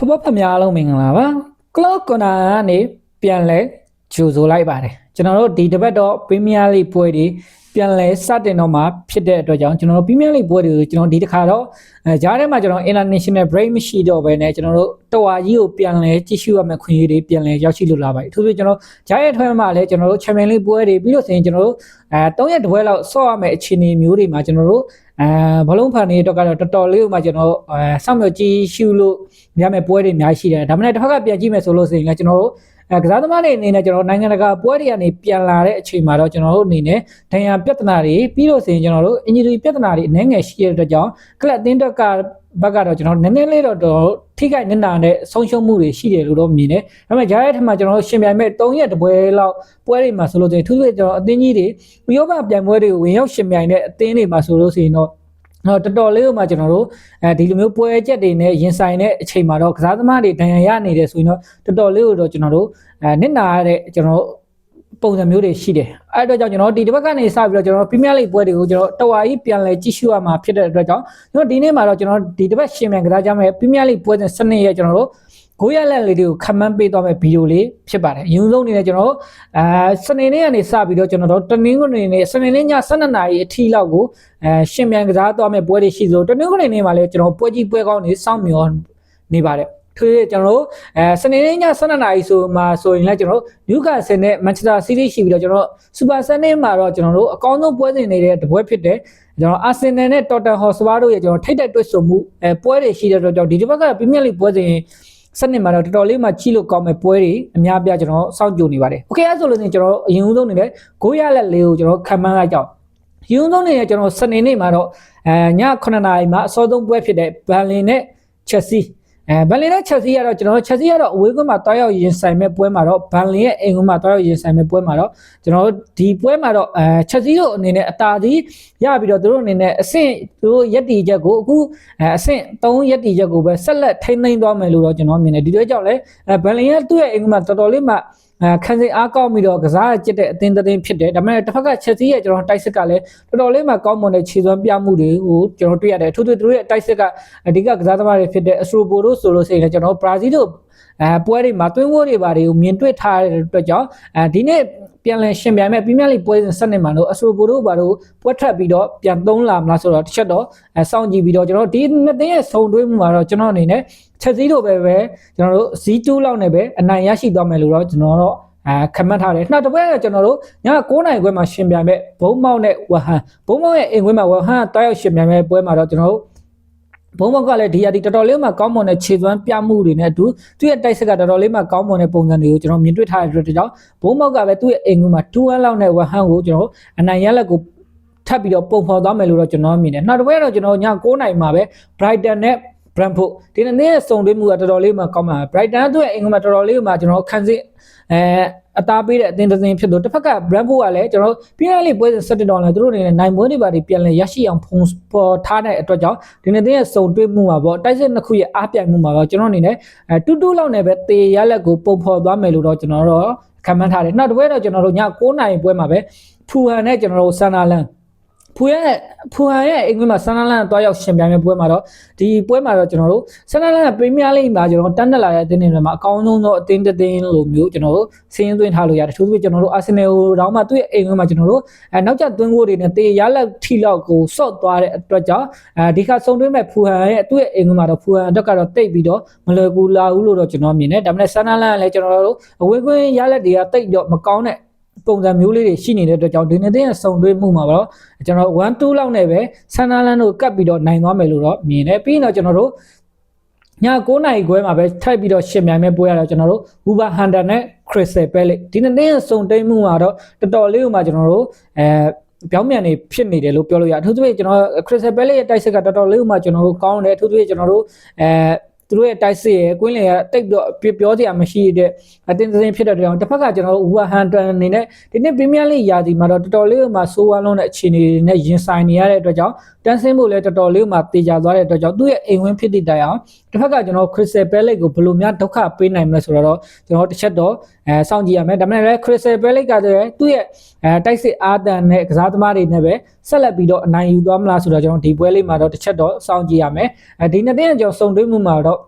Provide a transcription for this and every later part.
ဖဖဖများအားလုံးမင်္ဂလာပါကလော့ကွန်နာကနေပြန်လဲကြိုဆိုလိုက်ပါတယ်ကျွန်တော်တို့ဒီတစ်ပတ်တော့ပရီးမီးယားလိပွဲတွေ ပြန်လဲစတင်တော့မှာဖြစ်တဲ့အတွက်ကြောင့်ကျွန်တော်တို့ပရီးမီးယားလိပွဲတွေကိုကျွန်တော်ဒီတစ်ခါတော့အဲဂျားထဲမှာကျွန်တော် international break မရှိတော့ဘဲနဲ့ကျွန်တော်တို့တော်ဝါကြီးကိုပြန်လဲကြည့်ရှုရမယ့်ခွင့်ရတွေပြန်လဲရောက်ရှိလို့လာပါတယ်အထူးသဖြင့်ကျွန်တော်ဂျားရဲ့ထွဲမှာလည်းကျွန်တော်တို့ champion league ပွဲတွေပြီးလို့ဆိုရင်ကျွန်တော်တို့အဲ3ရက်တပွဲလောက်ဆော့ရမယ့်အခြေအနေမျိုးတွေမှာကျွန်တော်တို့အဲဘလုံးဖန်နေတော့ကတော့တော်တော်လေးကိုမှကျွန်တော်အဲစောင့်မျှော်ကြည့်ရှုလို့ရမယ့်ပွဲတွေအများကြီးရှိတယ်ဒါမှမဟုတ်တစ်ဖက်ကပြန်ကြည့်မယ်ဆိုလို့ဆိုရင်လည်းကျွန်တော်တို့ အဲကစားသမားတွေအနေနဲ့ကျွန်တော်နိုင်ငံတကာပွဲတွေကနေပြန်လာတဲ့အချိန်မှာတော့ကျွန်တော်တို့အနေနဲ့ဒဏ်ရာပြဿနာတွေပြီးလို့ဆိုရင်ကျွန်တော်တို့ injury ပြဿနာတွေအနည်းငယ်ရှိတဲ့အတွက်ကြောင့်ကလပ်အသင်းတက်ကဘက်ကတော့ကျွန်တော်နည်းနည်းလေးတော့တော့ထိခိုက်နစ်နာတဲ့ဆုံးရှုံးမှုတွေရှိတယ်လို့တော့မြင်တယ်။ဒါပေမဲ့ဂျားရဲ့ထက်မှာကျွန်တော်တို့ရှင်ပြိုင်မဲ့3ရက်တပွဲလောက်ပွဲတွေမှာဆိုလို့ဆိုရင်သူတို့ကျွန်တော်အသင်းကြီးတွေဥရောပပြိုင်ပွဲတွေကိုဝင်ရောက်ရှင်ပြိုင်တဲ့အသင်းတွေမှာဆိုလို့ဆိုရင်တော့ တော့တော်တော်လေးကိုမှကျွန်တော်တို့အဲဒီလိုမျိုးပွဲချက်တွေနဲ့ရင်ဆိုင်တဲ့အချိန်မှာတော့ကစားသမားတွေဒဏ်ရာရနေတယ်ဆိုရင်တော့တော်တော်လေးကိုတော့ကျွန်တော်တို့အဲနစ်နာရတဲ့ကျွန်တော်တို့ပုံစံမျိုးတွေရှိတယ်အဲ့အတွက်ကြောင့်ကျွန်တော်ဒီတစ်ဘက်ကနေစပြီးတော့ကျွန်တော်ပရီးမီးယားလိပွဲတွေကိုကျွန်တော်တော်ဝါကြီးပြန်လဲကြည့်ရှုရမှာဖြစ်တဲ့အတွက်ကြောင့်ကျွန်တော်ဒီနေ့မှာတော့ကျွန်တော်ဒီတစ်ဘက်ရှင်မြန်ကစားကြမယ်ပရီးမီးယားလိပွဲစဉ်စနစ်ရဲ့ကျွန်တော်တို့ ကိုရလက်လေးတွေကိုခမန်းပေးသွားမဲ့ဗီဒီယိုလေးဖြစ်ပါတယ်အရင်ဆုံးအနေနဲ့ကျွန်တော်တို့အဲစနေနေ့ကနေစပြီးတော့ကျွန်တော်တို့တနင်္ဂနွေနေ့စနေနေ့ည12နာရီအထိလောက်ကိုအဲရှင်မြန်ကစားသွားမဲ့ပွဲတွေရှိသလိုတနင်္ဂနွေနေ့မှာလည်းကျွန်တော်ပွဲကြီးပွဲကောင်းတွေစောင့်မျှော်နေပါတယ်ထွေးကျွန်တော်တို့အဲစနေနေ့ည12နာရီဆိုမှဆိုရင်လည်းကျွန်တော်တို့နျူကာဆယ်နဲ့မန်ချက်စတာစီးတီးရှိပြီးတော့ကျွန်တော်စူပါဆန်နေ့မှာတော့ကျွန်တော်တို့အကောင်းဆုံးပွဲစဉ်နေတဲ့တပွဲဖြစ်တယ်ကျွန်တော်အာဆင်နယ်နဲ့တော်တန်ဟော့စပါတို့ရဲ့ကျွန်တော်ထိတ်တဲ့တွေ့ဆုံမှုအဲပွဲတွေရှိတဲ့အတွက်ကြောင့်ဒီတစ်ပတ်ကပရီးမီးယားလိပွဲစဉ် စနစ်မှာတော့တော်တော်လေးမှချီလို့ကောင်းမဲ့ပွဲတွေအများပြကျွန်တော်စောင့်ကြိုနေပါတယ်။ Okay အဲဆိုလို့ရှိရင်ကျွန်တော်အရင်ဦးဆုံးနေနဲ့ဂိုးရလက်လေးကိုကျွန်တော်ခံမှန်းလိုက်ကြအောင်။ယူံဆုံးနေနဲ့ကျွန်တော်စနေနေ့မှာတော့အဲည9နာရီမှာအစောဆုံးပွဲဖြစ်တဲ့ဘန်လင်နဲ့ချက်စီ အဲဘန်လင်နဲ့ချက်စီကတော့ကျွန်တော်ချက်စီကတော့အဝေးကွင်းမှာတွားရောက်ရင်ဆိုင်မဲ့ပွဲမှာတော့ဘန်လင်ရဲ့အိမ်ကွင်းမှာတွားရောက်ရင်ဆိုင်မဲ့ပွဲမှာတော့ကျွန်တော်ဒီပွဲမှာတော့အဲချက်စီတို့အနေနဲ့အတာဒီရပြီးတော့သူတို့အနေနဲ့အဆင့်သူတို့ရက်တီချက်ကိုအခုအဲအဆင့်3ရက်တီချက်ကိုပဲဆက်လက်ထိန်းသိမ်းသွားမယ်လို့တော့ကျွန်တော်မြင်တယ်ဒီလိုကြောင့်လဲအဲဘန်လင်ရဲ့သူ့ရဲ့အိမ်ကွင်းမှာတော်တော်လေးမှ အဲခန်းစိအားကောက်ပြီးတော့ကစားကြစ်တဲ့အသင်းတစ်သင်းဖြစ်တယ်ဒါပေမဲ့တစ်ဖက်ကချက်စီရဲ့ကျွန်တော်တိုက်စစ်ကလည်းတော်တော်လေးမှကောင်းမွန်တဲ့ခြေစွမ်းပြမှုတွေကိုကျွန်တော်တွေ့ရတယ်အထူးသဖြင့်သူတို့ရဲ့တိုက်စစ်ကအဓိကကစားသမားတွေဖြစ်တဲ့အစရိုပိုတို့ဆိုလို့ရှိရင်လည်းကျွန်တော်ဘရာဇီးတို့အဲပွဲတွေမှာတွင်းဝိုးတွေပါတွေကိုမြင်တွေ့ထားတဲ့အတွက်ကြောင့်အဲဒီနေ့ပြန်လည်ရှင်ပြိုင်မဲ့ပရီးမီးယားလိပွဲစဉ်ဆက်နေမှာလို့အဆိုပိုတို့ဘာလို့ပွဲထပ်ပြီးတော့ပြန်သုံးလာမလားဆိုတော့တစ်ချက်တော့အဲစောင့်ကြည့်ပြီးတော့ကျွန်တော်ဒီနှစ်သိန်းရဲ့ဆုံတွေးမှုမှာတော့ကျွန်တော်အနေနဲ့ ချက်စည်းတို့ပဲပဲကျွန်တော်တို့ Z2 လောက်နဲ့ပဲအနိုင်ရရှိသွားမယ်လို့တော့ကျွန်တော်တော့အဲခမတ်ထားတယ်နောက်တစ်ပွဲကကျွန်တော်တို့ည9နိုင်ခွဲမှာရှင်ပြိုင်မဲ့ဘုံမောက်နဲ့ဝဟန်ဘုံမောက်ရဲ့အိမ်ခွဲမှာဝဟန်တောက်ရောက်ရှင်ပြိုင်မဲ့ပွဲမှာတော့ကျွန်တော်တို့ဘုံဘောက်ကလည်းဒီယာဒီတော်တော်လေးမှကောင်းမွန်တဲ့ခြေစွမ်းပြမှုတွေနဲ့အတူသူ့ရဲ့တိုက်စစ်ကတော်တော်လေးမှကောင်းမွန်တဲ့ပုံစံတွေကိုကျွန်တော်မြင်တွေ့ထားတဲ့အတွက်ကြောင့်ဘုံဘောက်ကပဲသူ့ရဲ့အိမ်ကွင်းမှာ2-1လောက်နဲ့ဝဟန်ကိုကျွန်တော်အနိုင်ရလက်ကိုထပ်ပြီးတော့ပုံဖော်သွားမယ်လို့တော့ကျွန်တော်မြင်တယ်နောက်တစ်ပွဲကတော့ကျွန်တော်ည9နိုင်မှာပဲ Brighton နဲ့ Brentford ဒီနေ့ရဲ့စုံတွဲမှုကတော်တော်လေးမှကောင်းပါ Brighton သူ့ရဲ့အိမ်ကွင်းမှာတော်တော်လေးမှကျွန်တော်ခန်းစစ်အဲအသားပေးတဲ့အသင်းတစ်သင်းဖြစ်လို့တစ်ဖက်က Brentford ကလည်းကျွန်တော်ပြည်နယ်လေးပွဲစဉ်17ဒေါ်လာသူတို့အနေနဲ့နိုင်ပွဲတွေပါတွေပြန်လည်ရရှိအောင်ဖုံပေါ်ထားတဲ့အတွက်ကြောင့်ဒီနေ့သင်းရဲ့စုံတွဲမှုမှာပေါ့တိုက်စစ်နှစ်ခုရဲ့အားပြိုင်မှုမှာပေါ့ကျွန်တော်အနေနဲ့အဲတူတူလောက်နဲ့ပဲတေရလက်ကိုပုံဖော်သွားမယ်လို့တော့ကျွန်တော်တို့ခံမှန်းထားတယ်နောက်တစ်ပွဲတော့ကျွန်တော်တို့ည9နိုင်ပွဲမှာပဲဖူဟန်နဲ့ကျွန်တော်တို့ဆန်နာလန် ဖူရဲ့ဖူဟန်ရဲ့အင်္ဂလိပ်မှာဆန်နာလန်တွားရောက်ရှင်ပြိုင်မဲ့ပွဲမှာတော့ဒီပွဲမှာတော့ကျွန်တော်တို့ဆန်နာလန်ကပရီးမီးယားလိဂ်မှာကျွန်တော်တန်းတက်လာတဲ့အသင်းတွေမှာအကောင်းဆုံးသောအသင်းတစ်သင်းလိုမျိုးကျွန်တော်တို့စီးရင်သွင်းထားလို့ရတယ်သူတို့ကျွန်တော်တို့အာဆင်နယ်ကိုတောင်းမှသူ့ရဲ့အိမ်ကွင်းမှာကျွန်တော်တို့အဲနောက်ကျသွင်းကိုတွေနဲ့တေရလက်ထီလောက်ကိုစော့သွားတဲ့အတွက်ကြောင့်အဲဒီခါစုံတွင်းမဲ့ဖူဟန်ရဲ့သူ့ရဲ့အိမ်ကွင်းမှာတော့ဖူဟန်အတွက်ကတော့တိတ်ပြီးတော့မလွယ်ကူလာဘူးလို့တော့ကျွန်တော်မြင်တယ်ဒါပေမဲ့ဆန်နာလန်ကလည်းကျွန်တော်တို့အဝေးကွင်းရလက်တွေကတိတ်တော့မကောင်းတဲ့ ပုံစံမျိုးလေးတွေရှိနေတဲ့အတွက်ကြောင့်ဒီနေ့တဲ့စုံတွဲမှုမှာတော့ကျွန်တော်1 2လောက်နဲ့ပဲဆန်နာလန်တို့ကတ်ပြီးတော့နိုင်သွားမယ်လို့တော့မြင်တယ်ပြီးရင်တော့ကျွန်တော်တို့ည9နာရီခွဲမှာပဲထိုက်ပြီးတော့ရှင်မြိုင်မဲ့ပွဲရတော့ကျွန်တော်တို့ Uber Hunter နဲ့ Crystal Palace ဒီနေ့တဲ့စုံတွဲမှုမှာတော့တော်တော်လေးကိုမှကျွန်တော်တို့အဲပြောင်းပြန်နေဖြစ်နေတယ်လို့ပြောလို့ရအထူးသဖြင့်ကျွန်တော် Crystal Palace ရဲ့တိုက်စစ်ကတော်တော်လေးကိုမှကျွန်တော်တို့ကောင်းတယ်အထူးသဖြင့်ကျွန်တော်တို့အဲ သူတို့ရဲ့တိုက်စစ်ရဲ့ကွင်းလေကတိတ်တော့ပြောစရာမရှိတဲ့အတင်းတင်းဖြစ်တဲ့တောင်တစ်ဖက်ကကျွန်တော်တို့ဝူဟန်တန်အနေနဲ့ဒီနေ့ပရီးမီးယားလိဂ်ရာသီမှာတော့တော်တော်လေးမှဆိုးဝါးလုံးတဲ့အခြေအနေတွေနဲ့ရင်ဆိုင်နေရတဲ့အတွက်ကြောင့်တန်းဆင်းဖို့လည်းတော်တော်လေးမှတေချာသွားတဲ့အတွက်ကြောင့်သူ့ရဲ့အိမ်ဝင်းဖြစ်တဲ့တိုင်အောင်တစ်ဖက်ကကျွန်တော်ခရစ်စတယ်ပဲလိတ်ကိုဘယ်လိုများဒုက္ခပေးနိုင်မလဲဆိုတော့ကျွန်တော်တစ်ချက်တော့အဲစောင့်ကြည့်ရမယ်ဒါပေမဲ့လည်းခရစ်စတယ်ပဲလိတ်ကတည်းကသူ့ရဲ့အဲတိုက်စစ်အာတန်နဲ့ကစားသမားတွေနဲ့ပဲဆက်လက်ပြီးတော့အနိုင်ယူသွားမလားဆိုတော့ကျွန်တော်ဒီပွဲလေးမှာတော့တစ်ချက်တော့စောင့်ကြည့်ရမယ်အဲဒီနှစ်တင်းကျွန်တော်စုံတွဲမှုမှာတော့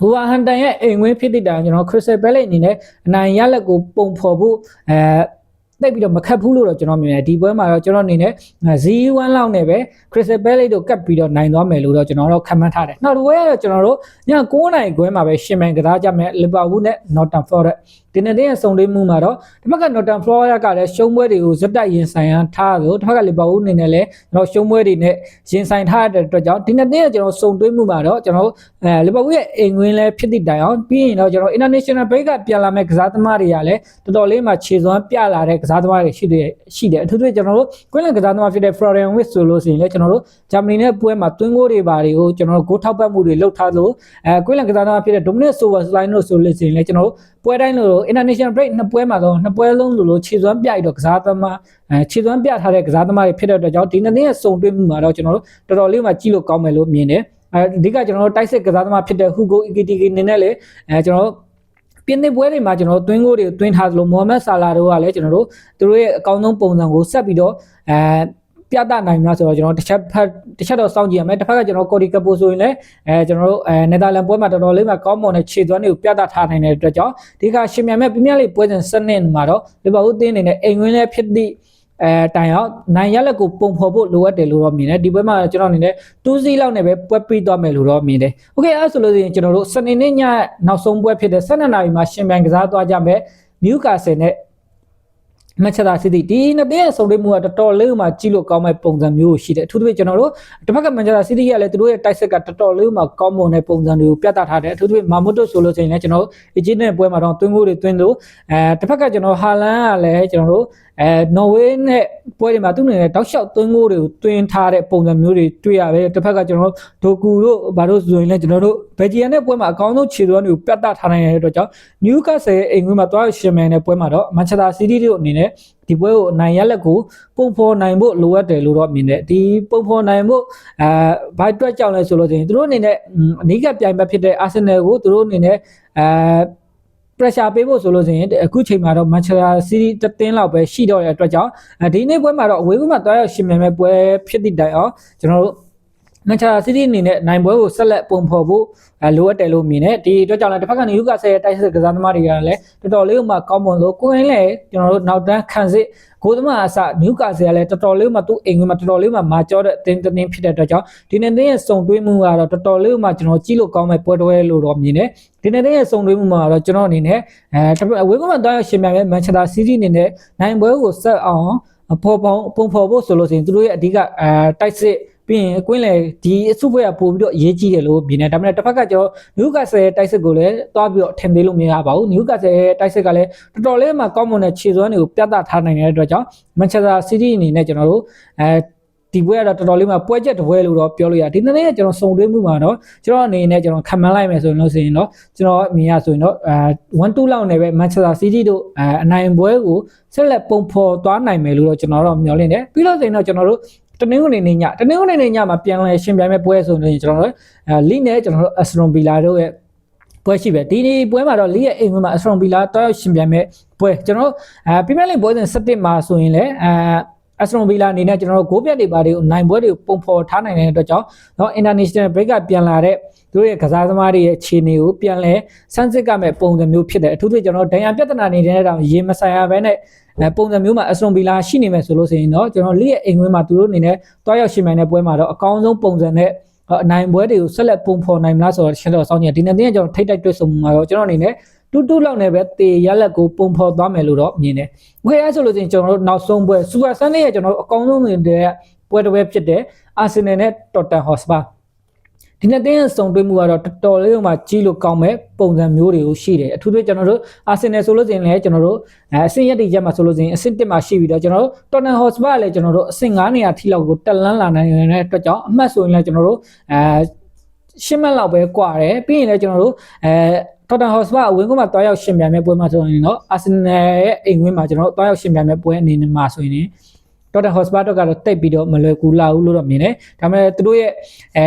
ဟိုဝါဟန်တန်ရဲ့အိမ်ဝင်းဖြစ်တဲ့တိုင်ကျွန်တော်ခရစ်စတယ်ဘဲလိအနေနဲ့အနိုင်ရလက်ကိုပုံဖော်ဖို့အဲ တိတ်ပြီးတော့မခတ်ဘူးလို့တော့ကျွန်တော်မြင်တယ်ဒီပွဲမှာတော့ကျွန်တော်အနေနဲ့0-1လောက်နဲ့ပဲ Crystal Palace တို့ကတ်ပြီးတော့နိုင်သွားမယ်လို့တော့ကျွန်တော်တို့ခန့်မှန်းထားတယ်နောက်တစ်ပွဲကတော့ကျွန်တော်တို့ည9နိုင်ခွဲမှာပဲရှင်မန်ကစားကြမယ် Liverpool နဲ့ Nottingham Forest ဒီနေ့တဲ့ဆုံလေးမှုမှာတော့ဒီဘက်က Nottingham Forest ကလည်းရှုံးပွဲတွေကိုဇက်တိုက်ရင်ဆိုင်ရထားလို့ဒီဘက်က Liverpool အနေနဲ့လည်းကျွန်တော်ရှုံးပွဲတွေနဲ့ရင်ဆိုင်ထားတဲ့အတွက်ကြောင့်ဒီနေ့တဲ့ကျွန်တော်စုံတွဲမှုမှာတော့ကျွန်တော်အဲ Liverpool ရဲ့အိမ်ငွင်းလည်းဖြစ်သည့်တိုင်အောင်ပြီးရင်တော့ကျွန်တော် International Break ကပြန်လာမဲ့ကစားသမားတွေကလည်းတော်တော်လေးမှခြေစွမ်းပြလာတဲ့ကစားသမားတွေရှိတယ်ရှိတယ်အထူးသဖြင့်ကျွန်တော်တို့ကွင်းလန်ကစားသမားဖြစ်တဲ့ Florian Wirtz ဆိုလို့ရှိရင်လည်းကျွန်တော်တို့ဂျာမနီနဲ့ပွဲမှာတွင်းကိုတွေပါတွေကိုကျွန်တော်တို့ဂိုးထောက်ပတ်မှုတွေလုပ်ထားလို့အဲကွင်းလန်ကစားသမားဖြစ်တဲ့ Dominic Soboslai တို့ဆိုလို့ရှိရင်လည်းကျွန်တော်တို့ပွဲတိုင်းလို့ International Break နှစ်ပွဲမှာတော့နှစ်ပွဲလုံးလို့လို့ခြေစွမ်းပြရတော့ကစားသမားအဲခြေစွမ်းပြထားတဲ့ကစားသမားတွေဖြစ်တဲ့အတွက်ကြောင့်ဒီနေ့ရဲ့စုံတွဲမှုမှာတော့ကျွန်တော်တို့တော်တော်လေးမှကြည့်လို့ကောင်းမယ်လို့မြင်တယ်အဲဒီကကျွန်တော်တို့တိုက်စစ်ကစားသမားဖြစ်တဲ့ Hugo Ekitike နေနဲ့လေအဲကျွန်တော်တို့ပြင်းတဲ့ပွဲတွေမှာကျွန်တော်တို့သွင်းကိုတွေသွင်းထားသလိုမိုဟာမက်ဆာလာတို့ကလည်းကျွန်တော်တို့သူတို့ရဲ့အကောင်းဆုံးပုံစံကိုဆက်ပြီးတော့အဲ ပြသနိုင်မှာဆိုတော့ကျွန်တော်တစ်ချက်ဖက်တစ်ချက်တော့စောင့်ကြည့်ရမယ်တစ်ဖက်ကကျွန်တော်ကော်ဒီကပိုဆိုရင်လည်းအဲကျွန်တော်တို့အဲနယ်သာလန်ပွဲမှာတော်တော်လေးမှကောင်းမွန်တဲ့ခြေသွမ်းတွေကိုပြသထားနိုင်တဲ့အတွက်ကြောင့်ဒီခါရှင်မြန်မဲ့ပြင်းပြလေးပွဲစဉ်စနစ်မှာတော့လီဗာပူးအသင်းအနေနဲ့အိမ်ဝင်လည်းဖြစ်သည့်အဲတိုင်ရောက်နိုင်ရလက်ကိုပုံဖော်ဖို့လိုအပ်တယ်လို့တော့မြင်တယ်ဒီပွဲမှာကျွန်တော်အနေနဲ့2စီးလောက်နဲ့ပဲပွဲပြီးသွားမယ်လို့တော့မြင်တယ်။ Okay အဲဆိုလို့ရှိရင်ကျွန်တော်တို့စနေနေ့ညနောက်ဆုံးပွဲဖြစ်တဲ့12နာရီမှာရှင်မြန်ကစားသွားကြမယ်နယူကာဆယ်နဲ့ မန်ချက်စတာစီးတီးဒီနှစ်သင်းရဲ့ဆုံတွေ့မှုကတော်တော်လေးမှကြည့်လို့ကောင်းမဲ့ပုံစံမျိုးရှိတယ်အထူးသဖြင့်ကျွန်တော်တို့တစ်ဖက်ကမန်ချက်စတာစီးတီးကလည်းသူတို့ရဲ့တိုက်ဆက်ကတော်တော်လေးမှကောင်းမွန်တဲ့ပုံစံတွေကိုပြသထားတယ်အထူးသဖြင့်မာမွတ်တိုဆိုလို့ရှိရင်လည်းကျွန်တော်တို့အဂျစ်နဲ့ပွဲမှာတော့သွင်းကိုတွေသွင်းလို့အဲတစ်ဖက်ကကျွန်တော်ဟာလန်ကလည်းကျွန်တော်တို့အဲနော်ဝေးနဲ့ပွဲတွေမှာသူ့အနေနဲ့တောက်လျှောက်သွင်းကိုတွေကိုတွင်းထားတဲ့ပုံစံမျိုးတွေတွေ့ရတယ်တစ်ဖက်ကကျွန်တော်တို့ဒိုကူတို့ဘာလို့ဆိုရင်လည်းကျွန်တော်တို့ဘယ်ဂျီယန်နဲ့ပွဲမှာအကောင်းဆုံးခြေသွမ်းတွေကိုပြတ်သားထားနိုင်တဲ့အတွက်ကြောင့်နျူကာဆယ်အိမ်ဝင်မှာတွားရှင်မယ်နဲ့ပွဲမှာတော့မန်ချက်စတာစီးတီးတို့အနေနဲ့ဒီပွဲကိုအနိုင်ရလက်ကိုပုံဖော်နိုင်ဖို့လိုအပ်တယ်လို့တော့မြင်တယ်ဒီပုံဖော်နိုင်ဖို့အဲဘာအတွက်ကြောင့်လဲဆိုလို့ဆိုရင်သူတို့အနေနဲ့အနီးကပြိုင်ဘက်ဖြစ်တဲ့အာဆင်နယ်ကိုသူတို့အနေနဲ့အဲ pressure ပေးဖို့ဆိုလို့ဆိုရင်အခုချိန်မှာတော့ Manchester City တသင်းလောက်ပဲရှိတော့တဲ့အတွက်ကြောင့်ဒီနေ့ပွဲမှာတော့အဝေးကွင်းမှာတွားရောက်ရှင်မြန်မဲ့ပွဲဖြစ်သည့်တိုင်အောင်ကျွန်တော်တို့ Manchester City အနေနဲ့နိုင်ပွဲကိုဆက်လက်ပုံဖော်ဖို့လိုအပ်တယ်လို့မြင်တယ်ဒီအတွက်ကြောင့်လည်းတစ်ဖက်ကနယူကာဆယ်ရဲ့တိုက်စစ်ကစားသမားတွေကလည်းတော်တော်လေးမှကောင်းမွန်လို့ကိုယ်ရင်းလည်းကျွန်တော်တို့နောက်တန်းခံစစ် ဂိုးသမားအစနယူကာဆယ်ကလည်းတော်တော်လေးမှသူ့အိမ်ဝင်မှာတော်တော်လေးမှမာကျောတဲ့တင်းတင်းဖြစ်တဲ့အတွက်ကြောင့်ဒီနေ့တင်းရဲ့စုံတွဲမှုကတော့တော်တော်လေးမှကျွန်တော်ကြည့်လို့ကောင်းမဲ့ပွဲတော်လို့တော့မြင်တယ်ဒီနေ့တင်းရဲ့စုံတွဲမှုမှာတော့ကျွန်တော်အနေနဲ့အဲဝေးကွန်မှာတောင်းရရှင်မြန်မဲ့မန်ချက်စတာစီးတီးအနေနဲ့နိုင်ပွဲကိုဆက်အောင်ပေါ်ပုံပုံဖော်ဖို့ဆိုလို့ဆိုရင်သူတို့ရဲ့အဓိကအဲတိုက်စစ် ပြီးရင်ကွင်းလေဒီအစုဖွဲ့ကပို့ပြီးတော့အရေးကြီးတယ်လို့မြင်တယ်ဒါပေမဲ့တစ်ဖက်ကကျတော့နျူကာဆယ်တိုက်စစ်ကိုလည်းတွားပြီးတော့ထင်သေးလို့မရပါဘူးနျူကာဆယ်တိုက်စစ်ကလည်းတော်တော်လေးမှကောင်းမွန်တဲ့ခြေစွမ်းတွေကိုပြသထားနိုင်တဲ့အတွက်ကြောင့်မန်ချက်စတာစီးတီးအနေနဲ့ကျွန်တော်တို့အဲဒီပွဲကတော့တော်တော်လေးမှပွဲချက်တစ်ပွဲလို့တော့ပြောလို့ရဒီနေ့ကကျွန်တော်စုံတွဲမှုမှာတော့ကျွန်တော်အနေနဲ့ကျွန်တော်ခံမှန်းလိုက်မယ်ဆိုရင်လို့ဆိုရင်တော့ကျွန်တော်အမြင်ရဆိုရင်တော့အဲ1-2လောက်နဲ့ပဲ Manchester City တို့အဲအနိုင်ပွဲကိုဆက်လက်ပုံဖော်သွားနိုင်မယ်လို့တော့ကျွန်တော်တော့မျှော်လင့်တယ်ပြီးတော့ဆိုရင်တော့ကျွန်တော်တို့ တနင်္ဂနွေနေ့ညတနင်္ဂနွေနေ့ညမှာပြန်လဲရှင်ပြိုင်မဲ့ပွဲဆိုရင်ကျွန်တော်တို့အဲလိနဲ့ကျွန်တော်တို့ Aston Villa တို့ရဲ့ပွဲရှိပဲဒီဒီပွဲမှာတော့လိရဲ့အိမ်ဝင်မှာ Aston Villa တောက်ရောက်ရှင်ပြိုင်မဲ့ပွဲကျွန်တော်တို့အဲ Premier League ပွဲစဉ်17မှာဆိုရင်လည်းအဲအစလွန်ဗီလာအနေနဲ့ကျွန်တော်တို့ဂိုးပြတ်တွေပါတွေကိုနိုင်ပွဲတွေကိုပုံဖော်ထားနိုင်တဲ့အတွက်ကြောင့်เนาะ international break ကပြန်လာတဲ့ သူတို့ရဲ့ကစားသမားတွေရဲ့ခြေနေကိုပြန်လဲစမ်းစစ်ကမဲ့ပုံစံမျိုးဖြစ်တယ်အထူးသဖြင့်ကျွန်တော်ဒဏ်ရာပြဿနာနေတဲ့တောင်ရေမဆိုင်ရဘဲနဲ့အဲပုံစံမျိုးမှာအစလွန်ဗီလာရှိနေမယ်ဆိုလို့ဆိုရင်တော့ကျွန်တော်လိရဲ့အိမ်ဝင်းမှာသူတို့အနေနဲ့တွားရောက်ရှင်မြန်တဲ့ပွဲမှာတော့အကောင်းဆုံးပုံစံနဲ့အနိုင်ပွဲတွေကိုဆက်လက်ပုံဖော်နိုင်မလားဆိုတော့ရှင်းတော့စောင်းကြည့်ဒီနေ့ကျွန်တော်ထိတ်တိုက်တွေ့ဆုံမှာတော့ကျွန်တော်အနေနဲ့တူတူလောက်နဲ့ပဲတေရလက်ကိုပုံဖော်သွားမယ်လို့တော့မြင်တယ်။ဝေးရဆိုလို့ချင်းကျွန်တော်တို့နောက်ဆုံးပွဲစူပါဆန်လေးရဲ့ကျွန်တော်တို့အကောင်းဆုံးနေတဲ့ပွဲတစ်ပွဲဖြစ်တဲ့အာဆင်နယ်နဲ့တော်တန်ဟော့စပါ ဒီနှစ်တင်းရဲ့စုံတွဲမှုကတော့တော်တော်လေးမှကြီးလို့ကောင်းမဲ့ပုံစံမျိုးတွေကိုရှိတယ်အထူးသဖြင့်ကျွန်တော်တို့အာဆင်နယ်ဆိုလို့ရှိရင်လည်းကျွန်တော်တို့အဆင့်ရက်တွေရက်မှာဆိုလို့ရှိရင်အဆင့်1မှာရှိပြီးတော့ကျွန်တော်တို့တော်တန်ဟော့စပါလည်းကျွန်တော်တို့အဆင့်9နေရာထိလောက်ကိုတက်လန်းလာနိုင်တဲ့အတွက်ကြောင့်အမှတ်ဆိုရင်လည်းကျွန်တော်တို့အဲရှင်းမှတ်လောက်ပဲကွာတယ်ပြီးရင်လည်းကျွန်တော်တို့အဲတော်တန်ဟော့စပါအဝင်ကမှတွားရောက်ရှင်ပြိုင်မဲ့ပွဲမှာဆိုရင်တော့အာဆင်နယ်ရဲ့အိမ်ဝင်းမှာကျွန်တော်တို့တွားရောက်ရှင်ပြိုင်မဲ့ပွဲအနေနဲ့မှာဆိုရင်တော်တန်ဟော့စပါတော့ကတော့တိတ်ပြီးတော့မလွယ်ကူလာဘူးလို့တော့မြင်တယ်ဒါပေမဲ့သူတို့ရဲ့အဲ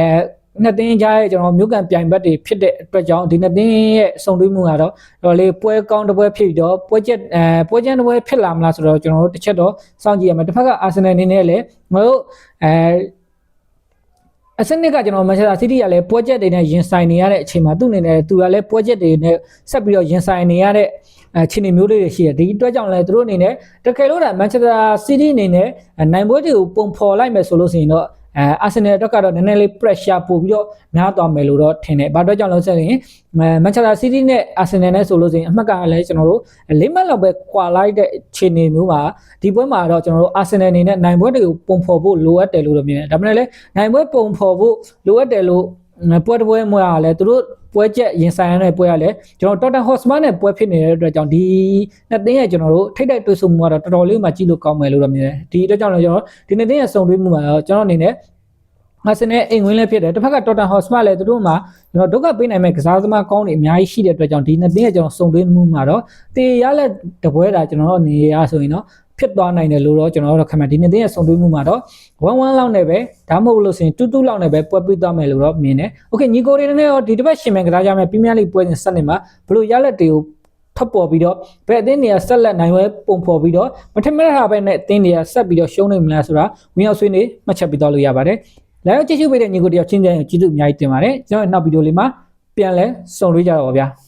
နှစ်သင်းကြားရဲ့ကျွန်တော်မြို့ကန်ပြိုင်ဘက်တွေဖြစ်တဲ့အတွက်ကြောင့်ဒီနှစ်သင်းရဲ့စုံတွဲမှုကတော့တော့လေပွဲကောင်းတစ်ပွဲဖြစ်ပြီးတော့ပွဲချက်အဲပွဲချမ်းတစ်ပွဲဖြစ်လာမလားဆိုတော့ကျွန်တော်တို့တစ်ချက်တော့စောင့်ကြည့်ရမယ်တစ်ဖက်ကအာဆင်နယ်အနေနဲ့လည်းငါတို့အဲအစနစ်ကကျွန်တော်မန်ချက်စတာစီးတီးကလည်းပွဲချက်တွေနဲ့ရင်ဆိုင်နေရတဲ့အချိန်မှာသူ့အနေနဲ့သူကလည်းပွဲချက်တွေနဲ့ဆက်ပြီးတော့ရင်ဆိုင်နေရတဲ့အခြေအနေမျိုးလေးတွေရှိတယ်ဒီအတွက်ကြောင့်လည်းသူတို့အနေနဲ့တကယ်လို့ဒါမန်ချက်စတာစီးတီးအနေနဲ့နိုင်ပွဲတွေကိုပုံဖော်လိုက်မယ်ဆိုလို့ဆိုရင်တော့ အဲအာဆင်နယ်အတွက်ကတော့နည်းနည်းလေး pressure ပို့ပြီးတော့များသွားမယ်လို့တော့ထင်တယ်။ဘာအတွက်ကြောင့်လဲဆိုရင်မန်ချက်စတာစီးတီးနဲ့အာဆင်နယ်နဲ့ဆိုလို့ဆိုရင်အမှတ်ကလည်းကျွန်တော်တို့လေးမှတ်လောက်ပဲကွာလိုက်တဲ့အခြေအနေမျိုးမှာဒီပွဲမှာတော့ကျွန်တော်တို့အာဆင်နယ်အနေနဲ့နိုင်ပွဲတွေကိုပုံဖော်ဖို့လိုအပ်တယ်လို့တော့မြင်တယ်။ဒါပေမဲ့လည်းနိုင်ပွဲပုံဖော်ဖို့လိုအပ်တယ်လို့ ပွဲတစ်ပွဲမှာလည်းသူတို့ပွဲချက်ရင်ဆိုင်ရတဲ့ပွဲကလည်းကျွန်တော် Tottenham Hotspur နဲ့ပွဲဖြစ်နေတဲ့အတွက်ကြောင့်ဒီနှစ်သင်းရဲ့ကျွန်တော်တို့ထိတ်တိုက်တွေ့ဆုံမှုကတော့တော်တော်လေးမှကြည့်လို့ကောင်းမယ်လို့တော့မြင်တယ်။ဒီအတွက်ကြောင့်လည်းကျွန်တော်ဒီနှစ်သင်းရဲ့စုံတွေ့မှုမှာတော့ကျွန်တော်အနေနဲ့အာဆင်နယ်အိမ်ဝင်လည်းဖြစ်တယ်တစ်ဖက်က Tottenham Hotspur လည်းသူတို့မှာကျွန်တော်ဒုက္ခပေးနိုင်မဲ့ကစားသမားကောင်းတွေအများကြီးရှိတဲ့အတွက်ကြောင့်ဒီနှစ်သင်းရဲ့ကျွန်တော်စုံတွေ့မှုမှာတော့တေရလက်တပွဲတာကျွန်တော်အနေရဆိုရင်တော့ ဖြစ်သွားနိုင်တယ်လို့တော့ကျွန်တော်တို့ခက်မှန်ဒီနေ့တင်းရဲ့စုံတွေ့မှုမှာတော့1-1လောက်နဲ့ပဲဒါမှမဟုတ်လို့ဆိုရင်2-2လောက်နဲ့ပဲပွဲပြီးသွားမယ်လို့တော့မြင်တယ်။ Okay ညီကိုတွေနဲ့ရောဒီတစ်ပတ်ရှင်မြန်ကစားကြမယ်ပရီးမီးယားလိပွဲစဉ်ဆက်နေမှာဘလို့ရလက်တွေကိုထပ်ပေါ်ပြီးတော့ဘယ်အသင်းတွေကဆက်လက်နိုင်ဝဲပုံဖော်ပြီးတော့မထင်မှတ်တာပဲနဲ့အသင်းတွေကဆက်ပြီးတော့ရှုံးနေမလားဆိုတာဝင်ရောက်ဆွေးနွေးမှတ်ချက်ပြီးတော့လို့ရပါတယ်။လာရောက်ကြည့်ရှုပေးတဲ့ညီကိုတယောက်ချင်းချင်းကျေးဇူးအများကြီးတင်ပါတယ်။ကျွန်တော်နောက်ဗီဒီယိုလေးမှာပြန်လဲစုံတွေ့ကြတော့ပါဗျာ။